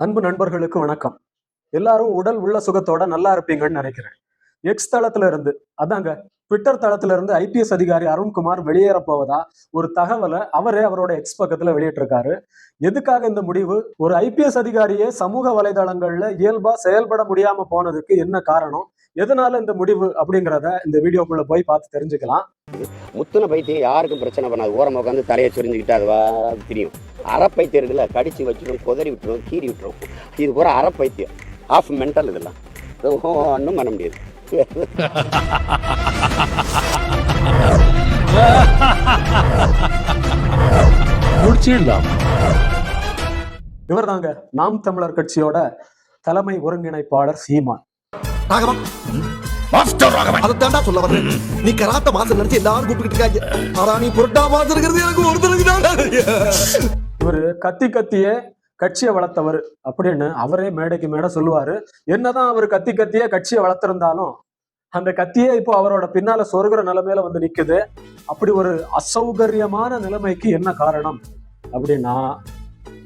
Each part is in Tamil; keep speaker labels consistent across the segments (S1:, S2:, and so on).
S1: அன்பு நண்பர்களுக்கு வணக்கம். எல்லாரும் உடல் உள்ள சுகத்தோட நல்லா இருப்பீங்கன்னு நினைக்கிறேன். எக்ஸ் தளத்துல இருந்து அதாங்க ட்விட்டர் தளத்துல இருந்து ஐபிஎஸ் அதிகாரி அருண்குமார் வெளியேற போவதா ஒரு தகவலை அவரே அவரோட எக்ஸ் பக்கத்துல வெளியிட்டிருக்காரு. எதுக்காக இந்த முடிவு? ஒரு ஐபிஎஸ் அதிகாரியே சமூக வலைதளங்கள்ல இயல்பா செயல்பட முடியாம போனதுக்கு என்ன காரணம்? எதனால இந்த முடிவு அப்படிங்கிறத இந்த வீடியோக்குள்ள போய் பார்த்து தெரிஞ்சுக்கலாம்.
S2: முத்துன பைத்தியம் யாருக்கும் பிரச்சனை பண்ணாது. ஓரமாக உட்காந்து தலையை சொரிஞ்சுக்கிட்டு அது வா அது தெரியும். அறப்பைத்தியம் இருக்குல்ல கடிச்சு வச்சிடும் கொதறி விட்டுரும் கீறி விட்டுரும். இது பூரா அறப்பைத்தியம் ஆஃப் மென்டல் இதெல்லாம். இது ஒன்றும் பண்ண முடியாது.
S3: முடிச்சிடலாம்
S1: இவர் தாங்க நாம் தமிழர் கட்சியோட தலைமை ஒருங்கிணைப்பாளர் சீமான்.
S4: ராகவன். அதைத்தாண்டா சொல்ல வர்றேன். நீ கராத்த மாசம் நினைச்சு எல்லாரும் கூப்பிட்டு இருக்காங்க. ஆனா நீ புரட்டா மாசம் இருக்கிறது எனக்கு ஒருத்தருக்கு
S1: இவர் கத்தி கத்தியே கட்சியை வளர்த்தவர் அப்படின்னு அவரே மேடைக்கு மேடை சொல்லுவாரு. என்னதான் அவர் கத்தி கத்தியே கட்சியை வளர்த்திருந்தாலும் அந்த கத்தியே இப்போ அவரோட பின்னால சொருகிற நிலைமையில வந்து நிக்குது. அப்படி ஒரு அசௌகரியமான நிலைமைக்கு என்ன காரணம் அப்படின்னா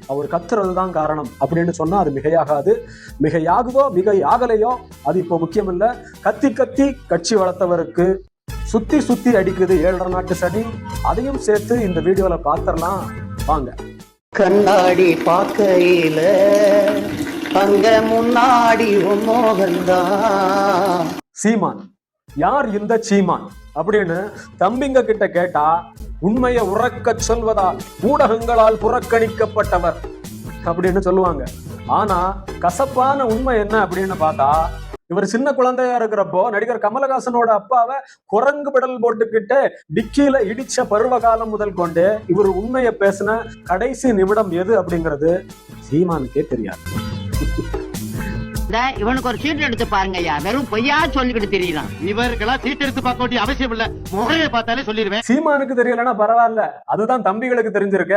S1: அவர் கத்துறது தான் காரணம் அப்படின்னு சொன்னா அது மிகையாகாது. மிகையாகுதோ மிகை ஆகலையோ அது இப்போ முக்கியம் இல்ல கத்தி கத்தி கட்சி வளர்த்தவருக்கு சுத்தி சுத்தி அடிக்குது ஏழரை நாட்டு சனி. அதையும் சேர்த்து இந்த வீடியோல பாத்திரலாம் வாங்க.
S5: கண்ணாடி பார்க்கையில அங்க முன்னாடி மோகன்தான்.
S1: சீமான். யார் இந்த சீமான்? அப்படின்னு தம்பிங்க கிட்ட கேட்டா உண்மையை உறக்கச் சொல்வதால் ஊடகங்களால் புறக்கணிக்கப்பட்டவர். அப்படின்னு சொல்லுவாங்க. ஆனா கசப்பான உண்மை என்ன அப்படின்னு பார்த்தா இவர் சின்ன குழந்தையா இருக்கிறப்போ நடிகர் கமலஹாசனோட அப்பாவை குரங்கு பிடல் போட்டுக்கிட்டு டிக்கியில இடிச்ச பருவ காலம் முதல் கொண்டு இவர் உண்மையை பேசின கடைசி நிமிடம் எது அப்படிங்கிறது சீமானுக்கே தெரியாது.
S6: இந்த இவனுக்கு ஒரு சீட் எடுத்து பாருங்க ஐயா வெறும் பொய்யா சொல்லிக்கிட்டு தெரியலாம்
S3: இவருக்கெல்லாம் சீட் எடுத்து பார்க்க வேண்டிய அவசியம் இல்ல. முகையை பார்த்தாலே சொல்லிடுவேன்.
S1: சீமானுக்கு தெரியலன்னா பரவாயில்ல. அதுதான் தம்பிகளுக்கு தெரிஞ்சிருக்க.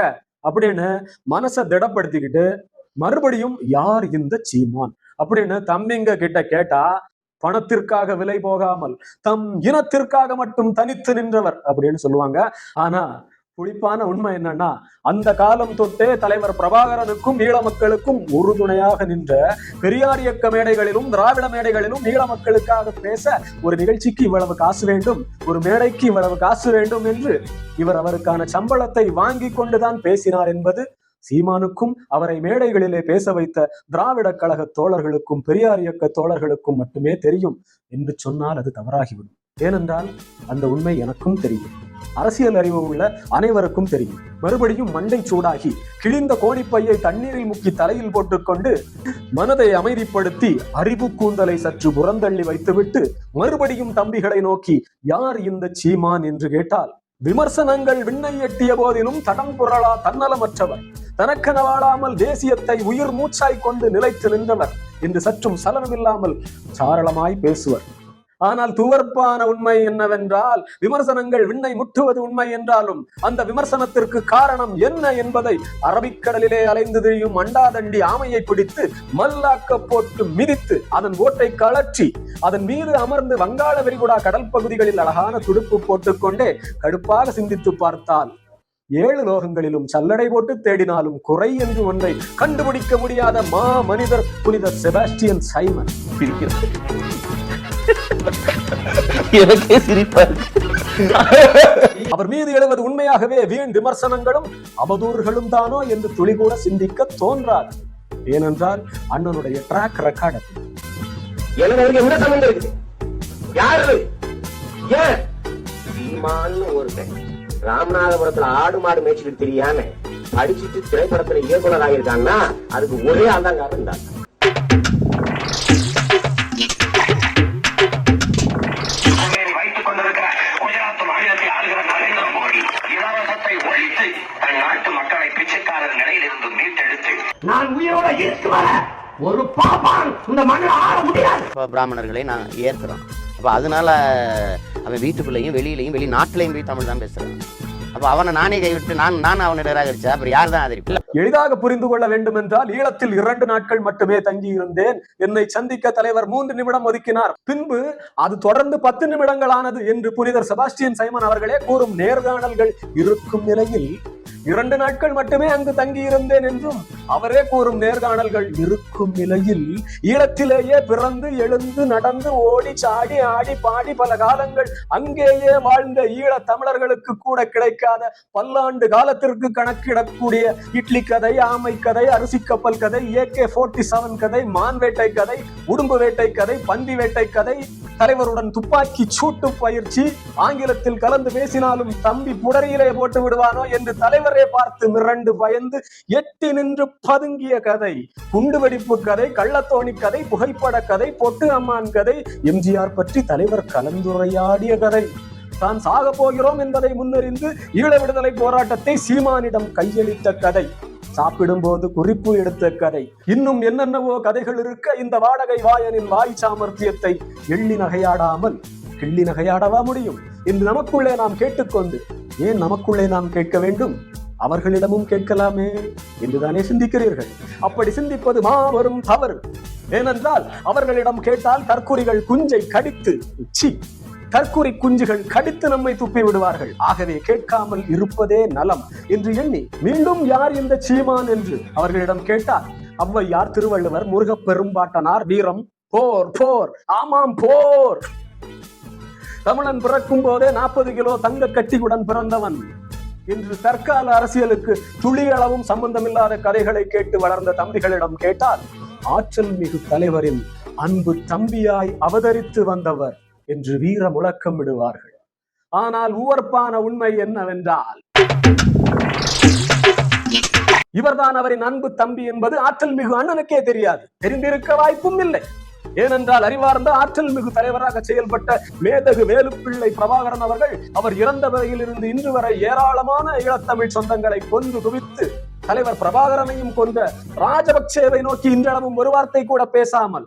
S1: அப்படின்னு மனசை திடப்படுத்திக்கிட்டு மறுபடியும் யார் இந்த சீமான்? அப்படின்னு தம்பிங்க கிட்ட கேட்டா பணத்திற்காக விலை போகாமல் தம் இனத்திற்காக மட்டும் தனித்து நின்றவர் அப்படின்னு சொல்லுவாங்க. ஆனா புளிப்பான உண்மை என்னன்னா அந்த காலம் தொட்டே தலைவர் பிரபாகரனுக்கும் ஈழ மக்களுக்கும் உறுதுணையாக நின்ற பெரியார் இயக்க மேடைகளிலும் திராவிட மேடைகளிலும் ஈழ மக்களுக்காக பேச ஒரு நிகழ்ச்சிக்கு இவ்வளவு காசு வேண்டும் ஒரு மேடைக்கு இவ்வளவு காசு வேண்டும் என்று இவர் அவருக்கான சம்பளத்தை வாங்கி கொண்டுதான் பேசினார் என்பது சீமானுக்கும் அவரை மேடைகளிலே பேச வைத்த திராவிட கழக தோழர்களுக்கும் பெரியார் இயக்க தோழர்களுக்கும் மட்டுமே தெரியும் என்று சொன்னால் அது தவறாகிவிடும். ஏனென்றால் அந்த உண்மை எனக்கும் தெரியும். அரசியல் அறிவு உள்ள அனைவருக்கும் தெரியும். மறுபடியும் மண்டை சூடாகி கிழிந்த கோணிப்பையை தண்ணீரில் முக்கி தலையில் போட்டுக்கொண்டு மனதை அமைதிப்படுத்தி அறிவு கூந்தலை சற்று புறந்தள்ளி வைத்துவிட்டு மறுபடியும் தம்பிகளை நோக்கி யார் இந்த சீமான்? என்று கேட்டால் விமர்சனங்கள் விண்ணை எட்டிய போதிலும் தடம் புரளா தன்னலமற்றவர். தனக்கென வாழாமல் தேசியத்தை உயிர் மூச்சாய் கொண்டு நிலைத்து நின்றவர் என்று சற்றும் சலனமில்லாமல் சாரளமாய் பேசுவர். ஆனால் துவர்ப்பான உண்மை என்னவென்றால் விமர்சனங்கள் விண்ணை முட்டுவது உண்மை என்றாலும் அந்த விமர்சனத்திற்கு காரணம் என்ன என்பதை அரபிக்கடலிலே அலைந்து திரியும் அண்டாதண்டி ஆமையை பிடித்து மல்லாக்க போட்டு மிதித்து அதன் ஓட்டை கழற்றி அதன் மீது அமர்ந்து வங்காள விரிகுடா கடல் பகுதிகளில் அழகான துடுப்பு போட்டுக்கொண்டே கடுப்பாக சிந்தித்து பார்த்தால் ஏழு லோகங்களிலும் சல்லடை போட்டு தேடினாலும் குறை என்று ஒன்றை கண்டுபிடிக்க முடியாத மா மனிதர் புனித செபாஸ்டியன் சைமன் இருக்கிறார்.
S2: எனக்கே சிரிப்பா இருக்கு
S1: அவர் மீது எழுவது உண்மையாகவே வீண் விமர்சனங்களும் அவதூறுகளும் தானோ என்று துளி கூட சிந்திக்க தோன்றாது. ஏனென்றால் அண்ணனுடைய ட்ராக் ரெக்கார்டு
S2: எனக்கு என்ன சம்பந்தம் இருக்குது யாரு ஏன்? சீமான்னு ஒருத்தன். ராமநாதபுரத்துல ஆடு மாடு மேய்ச்சிட்டு தெரியாம அடிச்சிட்டு திரைப்படத்துல இயக்குனர் ஆகியிருக்காங்கன்னா அதுக்கு ஒரே ஆள் தான் காரணம் தான்.
S7: உயிரோட இருக்கு வர ஒரு பாப்பான் இந்த மண்ணில் ஆட முடியாது.
S2: இப்போ பிராமணர்களை நான் ஏற்கிறோம். அப்போ அதனால அவன் வீட்டுக்குள்ளேயும் வெளியிலையும் வெளி நாட்டிலையும் போய் தமிழ் தான் பேசுறான். அப்போ அவனை நானே கைவிட்டு நான் நான் அவனை நிராகரிச்சா அப்புறம் யார் தான் ஆதரிப்பு
S1: எளிதாக புரிந்து கொள்ள வேண்டும் என்றால் ஈழத்தில் இரண்டு நாட்கள் மட்டுமே தங்கி இருந்தேன் என்னை சந்திக்க தலைவர் மூன்று நிமிடம் ஒதுக்கினார். பின்பு அது தொடர்ந்து பத்து நிமிடங்கள் ஆனது என்று புனிதர் செபாஸ்டியன் சைமன் அவர்களே கூறும் நேர்காணல்கள் இருக்கும் நிலையில் இரண்டு நாட்கள் மட்டுமே அங்கு தங்கி இருந்தேன் என்றும் அவரே கூறும் நேர்காணல்கள் இருக்கும் நிலையில் ஈழத்திலேயே பிறந்து எழுந்து நடந்து ஓடி சாடி ஆடி பாடி பல காலங்கள் அங்கேயே வாழ்ந்த ஈழ தமிழர்களுக்கு கூட கிடைக்காத பல்லாண்டு காலத்திற்கு கணக்கிடக்கூடிய இட்லி கதை ஆமை கதை அரிசி கப்பல் கதை ஏகே போர்ட்டி செவன் கதை மான் வேட்டை கதை உடும்பு வேட்டை கதை பந்தி வேட்டை கதை தலைவருடன் துப்பாக்கி சூட்டு பயிற்சி ஆங்கிலத்தில் கலந்து பேசினாலும் தம்பி புடரியிலே போட்டு விடுவானோ என்று தலைவரே பார்த்து மிரண்டு பயந்து எட்டி நின்று பதுங்கிய கதை. குண்டுவெடிப்பு கதை கள்ளத்தோணி கதை புகைப்பட கதை பொட்டு அம்மான் கதை எம்ஜிஆர் பற்றி தலைவர் கலந்துரையாடிய கதை. தான் சாக போகிறோம் என்பதை முன்னறிந்து ஈழ விடுதலை போராட்டத்தை சீமானிடம் கையளித்த கதை. சாப்பிடும்போது குறிப்பு எடுத்த கதை. இன்னும் என்னென்னவோ கதைகள் இருக்க இந்த வாடகை வாயனின் வாய் சாமர்த்தியத்தை எள்ளி நகையாடாமல் கிள்ளி நகையாடவா முடியும்? இன்று நமக்குள்ளே நாம் கேட்டுக்கொண்டு ஏன் நமக்குள்ளே நாம் கேட்க வேண்டும்? அவர்களிடமும் கேட்கலாமே. என்றுதானே சிந்திக்கிறீர்கள்? அப்படி சிந்திப்பது மாபெரும் தவறு. ஏனென்றால் அவர்களிடம் கேட்டால் தற்கொலைகள் குஞ்சை கடித்து சி தற்குறி குஞ்சுகள் கடித்து நம்மை துப்பி விடுவார்கள். ஆகவே கேட்காமல் இருப்பதே நலம். என்று எண்ணி மீண்டும் யார் இந்த சீமான் என்று அவர்களிடம் கேட்டார். ஔவையார் திருவள்ளுவர் முருகப் பெரும்பாட்டனார் வீரம் போர் போர் ஆமாம் போர். தமிழன் பிறக்கும் போதே நாற்பது கிலோ தங்க கட்டியுடன் பிறந்தவன் இன்று தற்கால அரசியலுக்கு துளியளவும் சம்பந்தமில்லாத கதைகளை கேட்டு வளர்ந்த தம்பிகளிடம் கேட்டால் ஆற்றல் மிகு தலைவரின் அன்பு தம்பியாய் அவதரித்து வந்தவர் என்று வீர முழக்கம் விடுவார்கள். ஆனால் உவர்ப்பான உண்மை என்னவென்றால் இவர்தான் அவரின் அன்பு தம்பி என்பது ஆற்றல் மிகு அண்ணனுக்கே தெரியாது. தெரிந்திருக்க வாய்ப்பும் இல்லை. ஏனென்றால் அறிவார்ந்த ஆற்றல் மிகு தலைவராக செயல்பட்ட மேதகு வேலுப்பிள்ளை பிரபாகரன் அவர்கள் அவர் இறந்த இருந்து இன்று வரை ஏராளமான ஈழத்தமிழ் சொந்தங்களை கொன்று குவித்து தலைவர் பிரபாகரனையும் கொண்ட ராஜபக்சேவை நோக்கி இன்றளவும் ஒரு வார்த்தை கூட பேசாமல்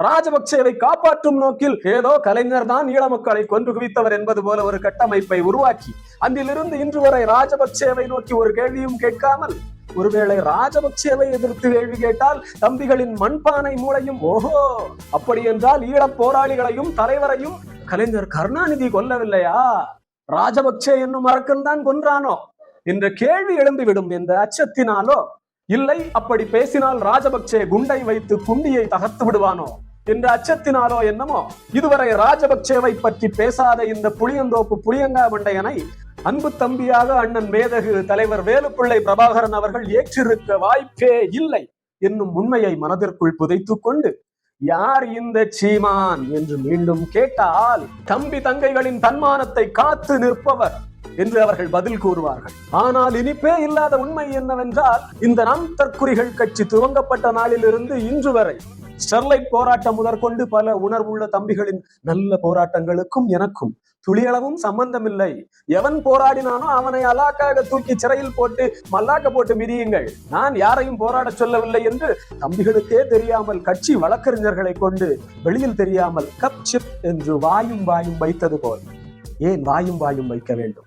S1: ராஜபக்சேவை காப்பாற்றும் நோக்கில் ஏதோ கலைஞர் தான் ஈழ மக்களை கொன்று குவித்தவர் என்பது போல ஒரு கட்டமைப்பை உருவாக்கி அன்றிலிருந்து இன்று வரை ராஜபக்சேவை நோக்கி ஒரு கேள்வியும் கேட்காமல் ஒருவேளை ராஜபக்சேவை எதிர்த்து கேள்வி கேட்டால் தம்பிகளின் மண்பானை மூளையும் ஓஹோ அப்படி என்றால் ஈழப் போராளிகளையும் தலைவரையும் கலைஞர் கருணாநிதி கொல்லவில்லையா? ராஜபக்சே என்னும் அரக்கன் தான் கொன்றானோ? என்ற கேள்வி எழுந்துவிடும் என்ற அச்சத்தினாலோ இல்லை அப்படி பேசினால் ராஜபக்சே குண்டை வைத்து குண்டியை தகர்த்து விடுவானோ என்ற அச்சத்தினாலோ என்னமோ இதுவரை ராஜபக்சேவை பற்றி பேசாத இந்த புளியந்தோப்பு புளியங்கா மண்டையனை அன்பு தம்பியாக அண்ணன் மேதகு தலைவர் வேலுப்பிள்ளை பிரபாகரன் அவர்கள் ஏற்றிருக்க வாய்ப்பே இல்லை என்னும் உண்மையை மனதிற்குள் புதைத்துக் கொண்டு யார் இந்த சீமான்? என்று மீண்டும் கேட்டால் தம்பி தங்கைகளின் தன்மானத்தை காத்து நிற்பவர் என்று அவர்கள் பதில் கூறுவார்கள். ஆனால் இனிப்பே இல்லாத உண்மை என்னவென்றால் இந்த நம் தற்குறிகள் கட்சி துவங்கப்பட்ட நாளிலிருந்து இன்று வரை ஸ்டெர்லைட் போராட்டம் முதற்கொண்டு பல உணர்வுள்ள தம்பிகளின் நல்ல போராட்டங்களுக்கும் எனக்கும் துளியளவும் சம்பந்தமில்லை. எவன் போராடினானோ அவனை அலாக்காக தூக்கி சிறையில் போட்டு மல்லாக்க போட்டு மிதியுங்கள். நான் யாரையும் போராட சொல்லவில்லை என்று தம்பிகளுக்கே தெரியாமல் கட்சி வழக்கறிஞர்களை கொண்டு வெளியில் தெரியாமல் கப் சிப் என்று வாயும் வாயும் வைத்தது போல். ஏன் வாயும் வாயும் வைக்க வேண்டும்?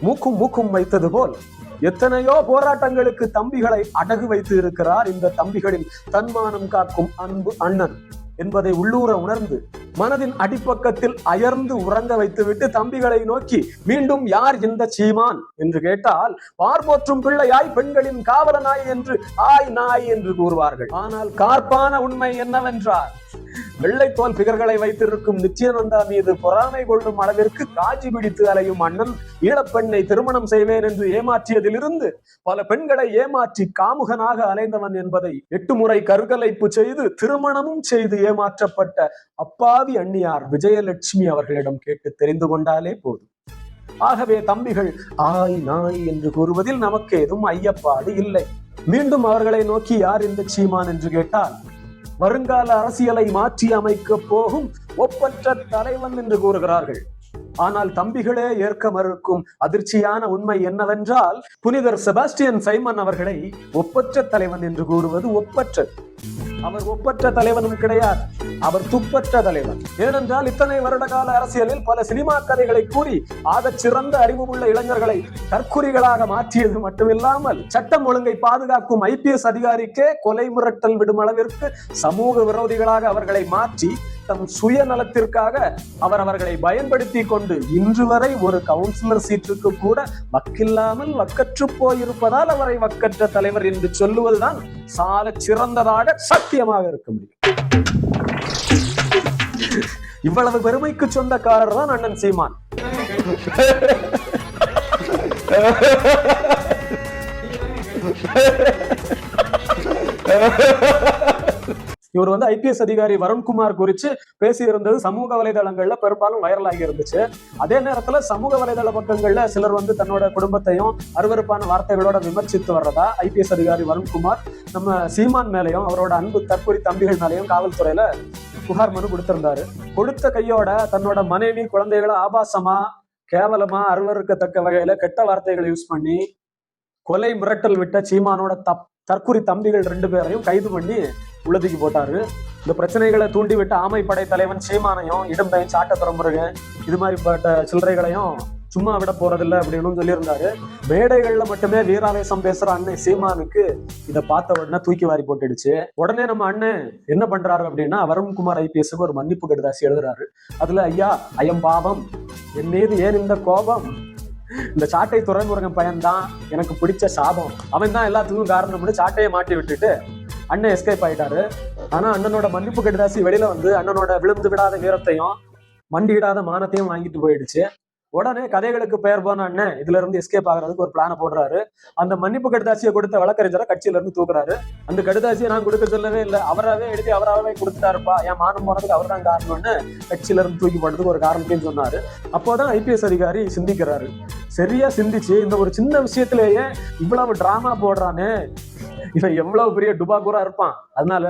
S1: மூக்கும் மூக்கும் வைத்தது போல் எத்தனையோ போராட்டங்களுக்கு தம்பிகளை அடகு வைத்து இருக்கிறார் இந்த தம்பிகளின் தன்மானம் காக்கும் அன்பு அண்ணன் என்பதை உள்ளூர உணர்ந்து மனதின் அடிப்பக்கத்தில் அயர்ந்து உறங்க வைத்துவிட்டு தம்பிகளை நோக்கி மீண்டும் யார் இந்த சீமான்? என்று கேட்டால் பார்போற்றும் பிள்ளையாய் பெண்களின் காவலனாய் என்று ஆய் நாய் என்று கூறுவார்கள். ஆனால் கார்ப்பான உண்மை என்னவென்றால் வெள்ளைத்தோல் பிகர்களை வைத்திருக்கும் நித்யானந்தா மீது பொறாமை கொள்ளும் அளவிற்கு காஜி பிடித்து அலையும் அண்ணன் ஈழப்பெண்ணை திருமணம் செய்வேன் என்று ஏமாற்றியதிலிருந்து பல பெண்களை ஏமாற்றி காமுகனாக அலைந்தவன் என்பதை எட்டு முறை கருகலைப்பு செய்து திருமணமும் செய்து ஏமாற்றப்பட்ட அப்பாவி அண்ணியார் விஜயலட்சுமி அவர்களிடம் கேட்டு தெரிந்து கொண்டாலே போதும். ஆகவே தம்பிகள் ஆய் நாய் என்று கூறுவதில் நமக்கு ஏதும் ஐயப்பாடு இல்லை. மீண்டும் அவர்களை நோக்கி யார் இந்த சீமான் என்று கேட்டால் வருங்கால அரசியலை மாற்றி அமைக்க போகும் ஒப்பற்ற தலைவன் என்று கூறுகிறார்கள். ஆனால் தம்பிகளே ஏற்க மறுக்கும் அதிர்ச்சியான உண்மை என்னவென்றால் புனிதர் செபாஸ்டியன் சைமன் அவர்களை ஒப்பற்ற தலைவன் என்று கூறுவது ஒப்பற்றது. அவர் ஒப்பற்ற தலைவனும் கிடையாது அவர் துப்பற்ற தலைவன். ஏனென்றால் இத்தனை வருட கால அரசியலில் பல சினிமா கதைகளை கூறி ஆக சிறந்த அறிவுள்ள இளைஞர்களை தற்குறிகளாக மாற்றியது மட்டுமில்லாமல் சட்டம் ஒழுங்கை பாதுகாக்கும் ஐபிஎஸ் அதிகாரிக்கே கொலை மிரட்டல் விடும் அளவிற்கு சமூக விரோதிகளாக அவர்களை மாற்றி தம் சுயநலத்திற்காக அவர் அவர்களை பயன்படுத்தி கொண்டு இன்று வரை ஒரு கவுன்சிலர் சீட்டுக்கு கூட வக்கில்லாமல் வக்கற்று போயிருப்பதால் அவரை வக்கற்ற தலைவர் என்று சொல்லுவதுதான் சால சிறந்ததாக சத்தியமாக இருக்க முடியும். இவ்வளவு பெருமைக்கு சொந்தக்காரர் தான் அண்ணன் சீமான். இவர் வந்து ஐபிஎஸ் அதிகாரி வருண்குமார் குறித்து பேசியிருந்தது சமூக வலைதளங்கள்ல பெரும்பாலும் வைரல் ஆகி இருந்துச்சு. அதே நேரத்துல சமூக வலைதள பக்கங்கள்ல சிலர் வந்து தன்னோட குடும்பத்தையும் அருவருப்பான வார்த்தைகளோட விமர்சித்து வர்றதா ஐபிஎஸ் அதிகாரி வருண்குமார் நம்ம சீமான் மேலையும் அவரோட அன்பு தற்கொலை தம்பிகள் மேலையும் காவல்துறையில புகார் மனு கொடுத்திருந்தாரு. கொடுத்த கையோட தன்னோட மனைவி குழந்தைகளை ஆபாசமா கேவலமா அருவறுக்கத்தக்க வகையில கெட்ட வார்த்தைகளை யூஸ் பண்ணி கொலை மிரட்டல் விட்ட சீமானோட தப் தற்குறி தம்பிகள் ரெண்டு பேரையும் கைது பண்ணி உள்ளதுக்கு போட்டாரு. இந்த பிரச்சனைகளை தூண்டிவிட்டு ஆமைப்படை தலைவன் சீமானையும் இடம்பெயன் சாட்ட துறமுருகன் இது மாதிரிப்பட்ட சில்லறைகளையும் சும்மா விட போறதில்ல அப்படின்னு சொல்லியிருந்தாரு. மேடைகள்ல மட்டுமே வீராவேசம் பேசுற அண்ணன் சீமானுக்கு இதை பார்த்த உடனே தூக்கி வாரி போட்டுடுச்சு. உடனே நம்ம அண்ணன் என்ன பண்றாரு அப்படின்னா வருண்குமார் ஐபிஎஸ்க்கு ஒரு மன்னிப்பு கடிதாசி எழுதுறாரு. அதுல ஐயா ஐயம் பாவம். என் மீது ஏன் இந்த கோபம்? இந்த சாட்டை துறைமுருகன் பயன்தான். எனக்கு பிடிச்ச சாபம். அவன் தான் எல்லாத்துக்கும் காரணம்னு சாட்டையை மாட்டி விட்டுட்டு அண்ணன் எஸ்கேப் ஆயிட்டாரு. ஆனா அண்ணனோட மன்னிப்பு கடிதாசி வெளியில வந்து அண்ணனோட விழுந்து விடாத வீரத்தையும் மண்டியிடாத மானத்தையும் வாங்கிட்டு போயிடுச்சு. உடனே கதைகளுக்கு பெயர் போன அண்ணன் இதுல இருந்து எஸ்கேப் ஆகுறதுக்கு ஒரு பிளான போடுறாரு. அந்த மன்னிப்பு கடிதாசியை கொடுத்த வழக்கறிஞரை கட்சியில இருந்து தூக்குறாரு. அந்த கடிதாசியை நான் கொடுக்க சொல்லவே இல்லை. அவராவே எழுதி அவராகவே கொடுத்துட்டாருப்பா. என் மானம் போனதுக்கு அவர் தான் காரணம்னு கட்சியில இருந்து தூக்கி போடுறதுக்கு ஒரு காரணத்தையும் சொன்னாரு. அப்போதான் ஐபிஎஸ் அதிகாரி சிந்திக்கிறாரு. சரியா சிந்திச்சு இந்த ஒரு சின்ன விஷயத்திலேயே இவ்வளவு டிராமா போடுறானே. இவன் எவ்வளவு பெரிய டுபாக்கூரா இருப்பான். அதனால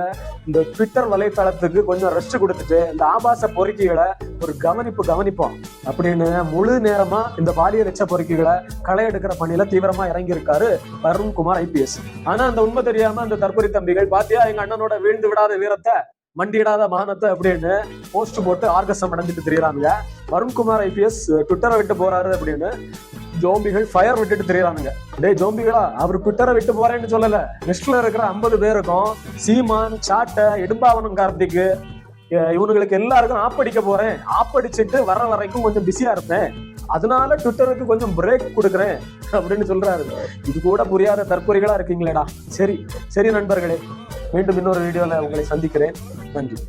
S1: இந்த ட்விட்டர் வலைத்தளத்துக்கு கொஞ்சம் ரெஸ்ட் கொடுத்துட்டு இந்த ஆபாச பொறுக்கிகளை ஒரு கவனிப்பு கவனிப்போம். அப்படின்னு முழு நேரமா இந்த பாலியல் எச்ச பொறுக்கிகளை களை எடுக்கிற பணியில தீவிரமா இறங்கி இருக்காரு வருண்குமார் ஐபிஎஸ். ஆனா அந்த உண்மை தெரியாம அந்த தற்கொலை தம்பிகள் பாத்தியா எங்க அண்ணனோட வீழ்ந்து விடாத வீரத்தை மண்டியிடாத மானத்தை அப்படின்னு போஸ்ட் போட்டு ஆர்கசம் அடைஞ்சிட்டு தெரியுறாங்க வருண்குமார் ஐபிஎஸ் ட்விட்டரை விட்டு போறாரு அப்படின்னு ஜோம்பிகள் ஃபயர் விட்டுட்டு தெரியுறானுங்க. டேய் ஜோம்பிகளா அவர் ட்விட்டரை விட்டு போறேன்னு சொல்லல. லிஸ்ட்ல இருக்கிற ஐம்பது பேருக்கும் சீமான் சாட்டை இடும்பாவனம் கார்த்திக்கு இவனுங்களுக்கு எல்லாருக்கும் ஆப்படிக்க போறேன். ஆப்படிச்சிட்டு வர வரைக்கும் கொஞ்சம் பிஸியா இருப்பேன். அதனால ட்விட்டருக்கு கொஞ்சம் பிரேக் கொடுக்குறேன் அப்படின்னு சொல்றாரு. இது கூட புரியாத தற்கொலைகளா இருக்கீங்களேடா. சரி சரி நண்பர்களே மீண்டும் இன்னொரு வீடியோல உங்களை சந்திக்கிறேன். நன்றி.